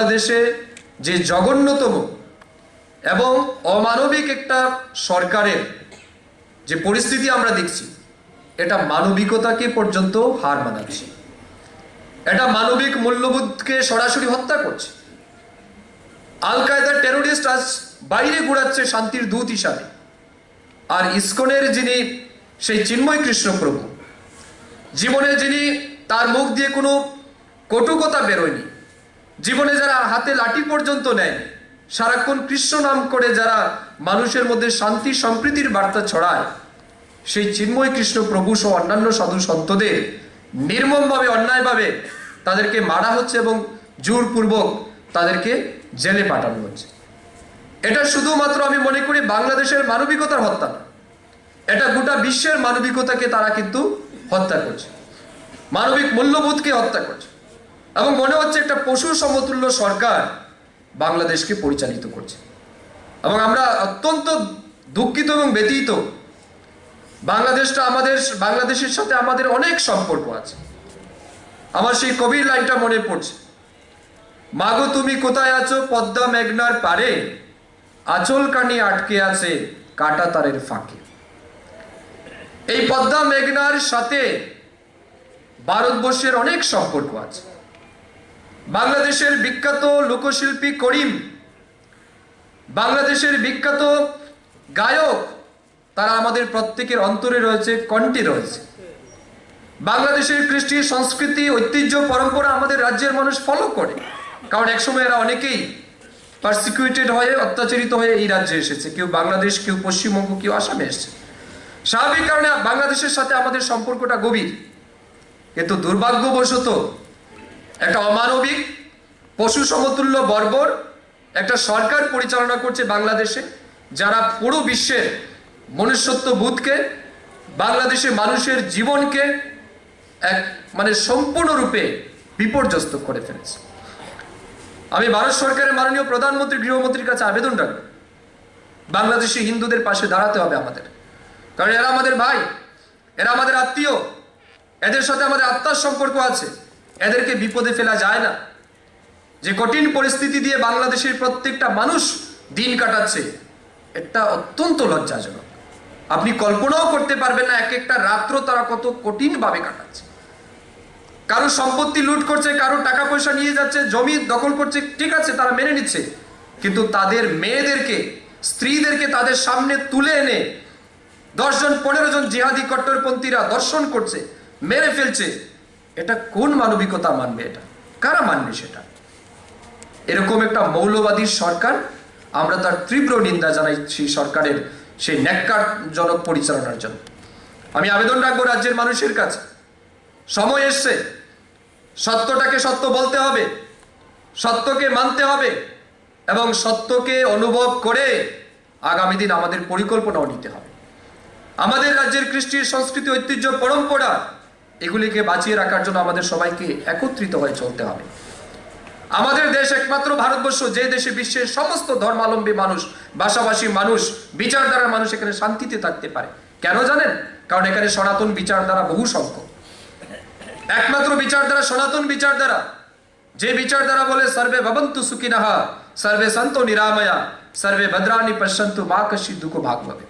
বাংলাদেশে যে জঘন্যতম এবং অমানবিক একটা সরকারের যে পরিস্থিতি আমরা দেখছি, এটা মানবিকতাকে পর্যন্ত হার মানাচ্ছে। এটা মানবিক মূল্যবোধকে সরাসরি হত্যা করছে। আল কায়দার টেরোরিস্ট আজ বাইরে ঘোরাচ্ছে শান্তির দূত হিসাবে। আর ইসকনের যিনি সেই চিন্ময় কৃষ্ণ প্রভু, জীবনে যিনি তার মুখ দিয়ে কোনো কটুকতা বেরোয়নি জীবনে যারা হাতে লাঠি পর্যন্ত নেয়, সারাক্ষণ কৃষ্ণ নাম করে যারা মানুষের মধ্যে শান্তি, সম্প্রীতির বার্তা ছড়ায়, সেই চিন্ময় কৃষ্ণ প্রভু সহ অন্যান্য সাধু সন্তদের নির্মমভাবে, অন্যায়ভাবে তাদেরকে মারা হচ্ছে এবং জোরপূর্বক তাদেরকে জেলে পাঠানো হচ্ছে। এটা শুধুমাত্র আমি মনে করি বাংলাদেশের মানবিকতার হত্যা এটা গোটা বিশ্বের মানবিকতাকে তারা কিন্তু হত্যা করছে। মানবিক মূল্যবোধকে হত্যা করছে। এবং মনে হচ্ছে একটা পশু সমতুল্য সরকার বাংলাদেশকে পরিচালিত করছে। এবং আমরা অত্যন্ত দুঃখিত এবং ব্যতীত বাংলাদেশটা আমাদের, বাংলাদেশের সাথে আমাদের অনেক সম্পর্ক আছে। আমার সেই কবির লাইনটা মনে পড়ছে। মাগো, তুমি কোথায় আছো? পদ্মা মেঘনার পারে আচল কানি আটকে আছে কাটা তারের ফাঁকে। এই পদ্মা মেঘনার সাথে ভারতবর্ষের অনেক সম্পর্ক আছে। বাংলাদেশের বিখ্যাত লোকশিল্পী করিম, বাংলাদেশের বিখ্যাত গায়ক, তারা আমাদের প্রত্যেকের অন্তরে রয়েছে, কণ্ঠে রয়েছে। বাংলাদেশের কৃষ্টি, সংস্কৃতি, ঐতিহ্য, পরম্পরা আমাদের রাজ্যের মানুষ ফলো করে। কারণ একসময় এরা অনেকেই পারসিকিউটেড হয়ে, অত্যাচারিত হয়ে এই রাজ্যে এসেছে। কেউ বাংলাদেশ, কেউ পশ্চিমবঙ্গ, কেউ আসামে এসেছে। স্বাভাবিক কারণে বাংলাদেশের সাথে আমাদের সম্পর্কটা গভীর। কিন্তু দুর্ভাগ্যবশত একটা অমানবিক পশু সমতুল্য বর্বর একটা সরকার পরিচালনা করছে বাংলাদেশে, যারা পুরো বিশ্বের মনুষ্যত্ব বোধকে, বাংলাদেশের মানুষের জীবনকে এক মানে সম্পূর্ণরূপে বিপর্যস্ত করে ফেলেছে। আমি ভারত সরকারের মাননীয় প্রধানমন্ত্রী, গৃহমন্ত্রীর কাছে আবেদন রাখব, বাংলাদেশি হিন্দুদের পাশে দাঁড়াতে হবে আমাদের। কারণ এরা আমাদের ভাই, এরা আমাদের আত্মীয়, এদের সাথে আমাদের আত্মার সম্পর্ক আছে। এদেরকে বিপদে ফেলা যায় না। যে কঠিন পরিস্থিতি দিয়ে বাংলাদেশের প্রত্যেকটা মানুষ দিন কাটাচ্ছে, এটা অত্যন্ত লজ্জাজনক। আপনি কল্পনাও করতে পারবেন না, এক একটা রাত্র তারা কত কঠিনভাবে কাটাচ্ছে। কারও সম্পত্তি লুট করছে, কারও টাকা পয়সা নিয়ে যাচ্ছে, জমি দখল করছে, ঠিক আছে, তারা মেনে নিচ্ছে। কিন্তু তাদের মেয়েদেরকে, স্ত্রীদেরকে তাদের সামনে তুলে এনে দশজন পনেরো জন জিহাদি কট্টরপন্থীরা দর্শন করছে, মেরে ফেলছে। এটা কোন মানবিকতা মানবে এটা? কারা মানবে সেটা? এরকম একটা মৌলবাদী সরকার আমরা তার তীব্র নিন্দা জানাই সেই সরকারের সেই ন্যাক্কারজনক পরিচালনার জন্য। আমি আবেদন রাখব রাজ্যের মানুষের কাছে। সময় এসছে। সত্যটাকে সত্য বলতে হবে। সত্যকে মানতে হবে এবং সত্যকে অনুভব করে আগামী দিন আমাদের পরিকল্পনাও নিতে হবে। আমাদের রাজ্যের কৃষ্টির সংস্কৃতি ঐতিহ্য পরম্পরা এগুলিকে বাঁচিয়ে রাখার জন্য আমাদের সবাইকে একত্রিত হয়ে চলতে হবে। আমাদের দেশ একমাত্র ভারতবর্ষ, যে দেশে বিশ্বের সমস্ত ধর্মাবলম্বী মানুষ, ভাষাভাষী মানুষ বিচারধারার মানুষ এখানে শান্তিতে থাকতে পারে। কেন জানেন? কারণ এখানে সনাতন বিচারধারা বহু সংখ্যক। একমাত্র বিচারধারা সনাতন বিচারধারা। যে বিচারধারা বলে, সর্বে ভবন্তু সুখিনাহা সর্বে সন্ত নিরাময়া, সর্বে ভদ্রানি পশ্যন্তু মা কশি দুঃখ ভাগভাবে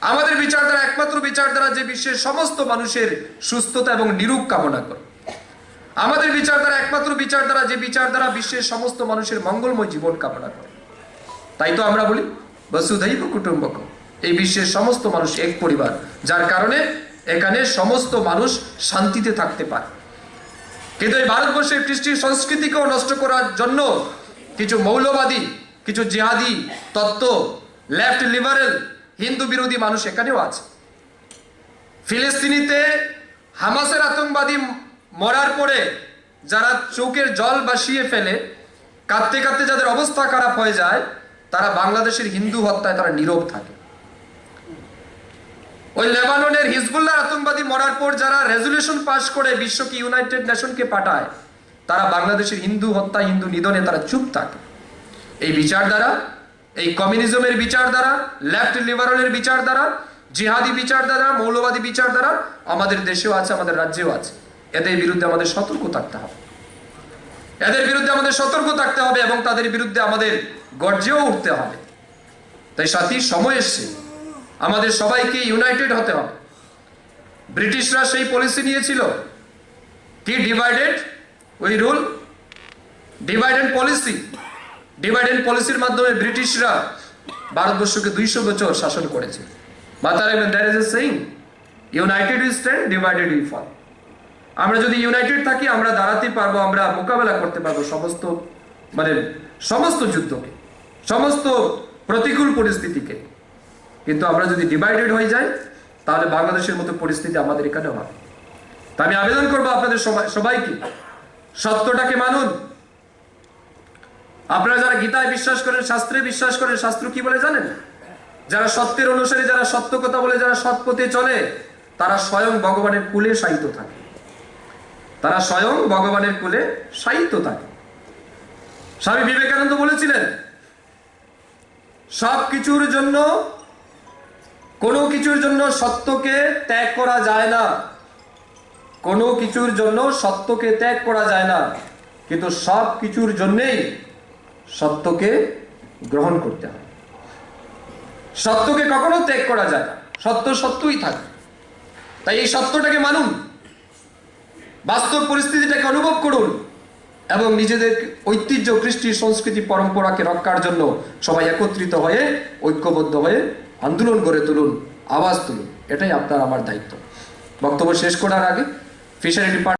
আমাদের বিচারধারা একমাত্র বিচারধারা যে বিশ্বের সমস্ত মানুষের সুস্থতা এবং নিরূপ কামনা করে। আমাদের বিচারধারা একমাত্র বিচারধারা যে বিচারধারা বিশ্বের সমস্ত মানুষের মঙ্গলময় জীবন কামনা করে। তাই তো আমরা বলি, বসুধৈব কুটুম্বক। এই বিশ্বের সমস্ত মানুষ এক পরিবার, যার কারণে এখানে সমস্ত মানুষ শান্তিতে থাকতে পারে। কিন্তু এই ভারতবর্ষের কৃষ্টির সংস্কৃতিকেও নষ্ট করার জন্য কিছু মৌলবাদী, কিছু জিহাদি, তত্ত্ব, লেফট লিবারেল হিন্দু বিরোধী মানুষ এখানেও আছে। ফিলিস্তিনিতে হামাসের আতঙ্কবাদী মরার পরে যারা চোখের জল বাসিয়ে ফেলে, কাঁদতে কাঁদতে যাদের অবস্থা খারাপ হয়ে যায়, তারা বাংলাদেশের হিন্দু হত্যায় তারা নীরব থাকে। ওই লেবাননের হিজবুল্লাহ আতঙ্কবাদী মরার পর যারা রেজুলেশন পাস করে বিশ্বকে, ইউনাইটেড নেশনকে পাঠায়, তারা বাংলাদেশের হিন্দু হত্যা, হিন্দু নিধনে তারা চুপ থাকে। এই বিচার দ্বারা এই কমিউনিজমের বিচার দ্বারা লেফট লিবারেলের বিচার দ্বারা, জিহাদি বিচার দ্বারা, মৌলবাদী বিচার দ্বারা আমাদের দেশেও আছে, আমাদের রাজ্যেও আছে। এদের বিরুদ্ধে আমাদের সতর্ক থাকতে হবে। এদের বিরুদ্ধে আমাদের সতর্ক থাকতে হবে এবং তাদের বিরুদ্ধে আমাদের গর্জেও উঠতে হবে। তাই সাথী, সময় এসছে। আমাদের সবাইকে ইউনাইটেড হতে হবে। ব্রিটিশরা সেই পলিসি নিয়েছিল। কি divided we rule divide and policy divide and পলিসির মাধ্যমে ব্রিটিশরা ভারতবর্ষকে দুইশো বছর শাসন করেছে। United we stand divided we fall আমরা যদি ইউনাইটেড থাকি, আমরা দাঁড়াতে পারব, আমরা মোকাবেলা করতে পারব সমস্ত মানে সমস্ত যুদ্ধকে, সমস্ত প্রতিকূল পরিস্থিতিকে। কিন্তু আমরা যদি ডিভাইডেড হয়ে যাই, তাহলে বাংলাদেশের মতো পরিস্থিতি আমাদের এখানে হবে। তা আমি আবেদন করব আপনাদের সবাই সবাইকে, সত্যটাকে মানুন আপনারা যারা গীতায় বিশ্বাস করেন, শাস্ত্রে বিশ্বাস করেন, শাস্ত্র কি বলে জানেন? যারা সত্যের অনুসারী, যারা সত্য কথা বলে, যারা সৎ পথে চলে, তারা স্বয়ং ভগবানের কুলে সাহিত্য থাকে। তারা স্বয়ং ভগবানের কুলে সাহিত্য থাকে। স্বামী বিবেকানন্দ বলেছিলেন, সব কিছুর জন্য, কোনো কিছুর জন্য সত্যকে ত্যাগ করা যায় না। কোনো কিছুর জন্য সত্যকে ত্যাগ করা যায় না। কিন্তু সব কিছুর জন্যেই সত্যকে গ্রহণ করতে হয়। সত্যকে কখনো ত্যাগ করা যায় সত্য সত্যই থাকে। তাই এই সত্যটাকে মানুন। বাস্তব পরিস্থিতিটাকে অনুভব করুন এবং নিজেদের ঐতিহ্য, কৃষ্টি, সংস্কৃতি, পরম্পরাকে রক্ষার জন্য সবাই একত্রিত হয়ে, ঐক্যবদ্ধ হয়ে আন্দোলন গড়ে তুলুন, আওয়াজ তুলুন। এটাই আপনার, আমার দায়িত্ব। বক্তব্য শেষ করার আগে ফিশারি ডিপার্টমেন্ট